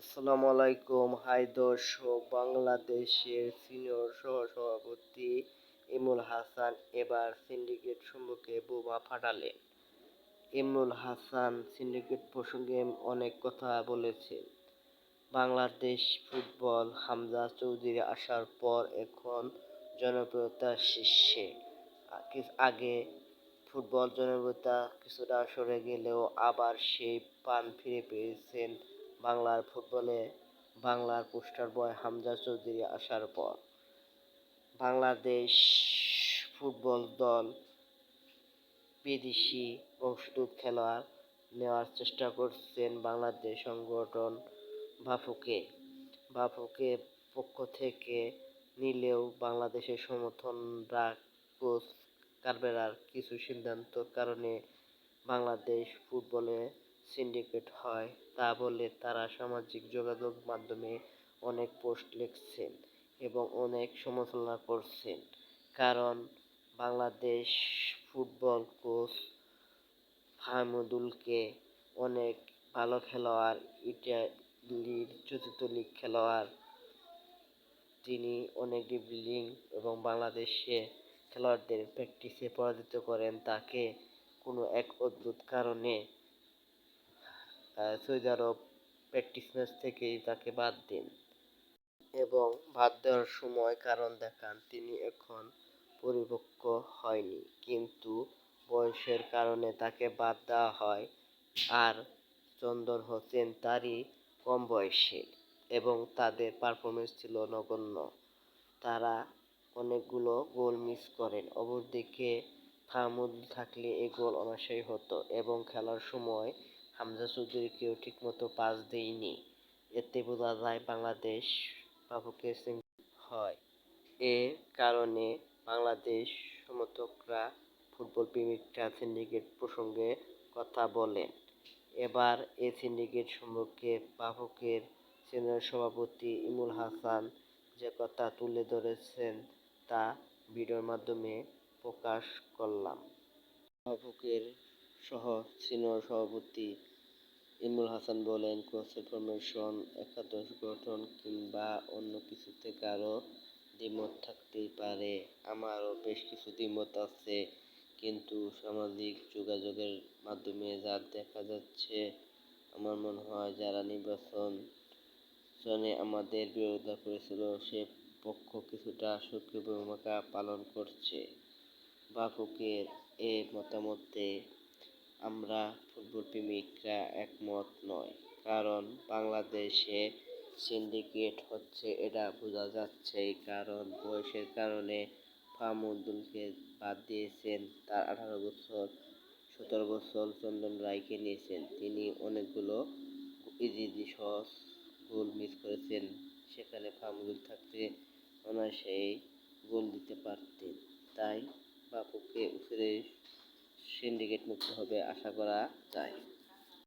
আসসালামু আলাইকুম। হাই দর্শক, বাংলাদেশের সিনিয়র সহসভাপতি ইমরুল হাসান এবার সিন্ডিকেট সম্মুখে বোমা ফাটালেন। ইমরুল হাসান সিন্ডিকেট প্রসঙ্গে অনেক কথা বলেছেন। বাংলাদেশ ফুটবল হামজা চৌধুরী আসার পর এখন জনপ্রিয়তার শীর্ষে। আগে ফুটবল জনপ্রিয়তা কিছুটা সরে গেলেও আবার সেই পান ফিরে পেয়েছেন বাংলার ফুটবলে বাংলার পোস্টার বয় হামজা চৌধুরী আসার পর বাংলাদেশ ফুটবল দল বিদেশি বংশোদ্ভূত খেলোয়াড় নেওয়ার চেষ্টা করছেন বাংলাদেশ সংগঠন বাফুকে। বাফুকে পক্ষ থেকে নিলেও বাংলাদেশের সমর্থনরা কোচ কারবেরার কিছু সিদ্ধান্তর কারণে বাংলাদেশ ফুটবলে সিন্ডিকেট হয়, তা বলে তারা সামাজিক যোগাযোগ মাধ্যমে অনেক পোস্ট লিখছেন এবং অনেক সমালোচনা করছেন। কারণ বাংলাদেশ ফুটবল কোচ ফাহমুদুলকে অনেক ভালো খেলোয়াড়, ইটালির চতুর্থ লিগ খেলোয়াড় তিনি অনেক ড্রিবলিং এবং বাংলাদেশে খেলোয়াড়দের প্র্যাকটিসে পরাজিত করেন, তাকে কোনো এক অদ্ভুত কারণে সৌদি আরব ম্যাচ থেকেই তাকে বাদ দিন এবং বাদ দেওয়ার সময় কারণ দেখান, তিনি এখন পরিপক্ক হয়নি। কিন্তু বয়সের কারণে তাকে বাদ দেওয়া হয়। আর চন্দন হোসেন তারই কম বয়সে এবং তাদের পারফরমেন্স ছিল নগণ্য। তারা অনেকগুলো গোল মিস করেন। অপরদিকে ফাহমুদ থাকলে এই গোল অনায়াসেই হতো এবং খেলার সময় হামজা চৌধুরীকেও ঠিকমতো পাস দেয়নি। এতে বোঝা যায় বাংলাদেশ বাফুকে হয়। এ কারণে বাংলাদেশ সমর্থকরা ফুটবল প্রেমিকরা সিন্ডিকেট প্রসঙ্গে কথা বলেন। এবার এ সিন্ডিকেট সম্পর্কে বাফুকের সিনিয়র সভাপতি ইমুল হাসান যে কথা তুলে ধরেছেন তা ভিডিওর মাধ্যমে প্রকাশ করলাম। বাফুকের সহ সিনিয়র সভাপতি ইমরুল হাসান বলেন কোচের ফরমেশন একাদশ গঠন কিংবা অন্য কিছুতে কারও দ্বিমত থাকতেই পারে। আমারও বেশ কিছু দ্বিমত আছে, কিন্তু সামাজিক যোগাযোগের মাধ্যমে যা দেখা যাচ্ছে, আমার মনে হয় যারা নির্বাচন জনে আমাদের বিরোধিতা করেছিল, সে পক্ষ কিছুটা সক্রিয় ভূমিকা পালন করছে। বাফুকের এ মতামতে আমরা ফুটবল প্রেমিকরা একমত নয়। কারণ বাংলাদেশে সিন্ডিকেট হচ্ছে, এটা বোঝা যাচ্ছে। কারণ, বয়সের কারণে ফাহমুদুলকে বাদ দিয়েছেন। তার আঠারো বছর, সতেরো বছর চন্দন রায়কে নিয়েছেন। তিনি অনেকগুলো ইজি ইজি সহজ গোল মিস করেছেন। সেখানে ফাহমুদুল থাকতে অনায়াসেই গোল দিতে পারতেন। তাই বাপুকে উপরে সিন্ডিকেট মুক্ত হবে আশা করা যায়।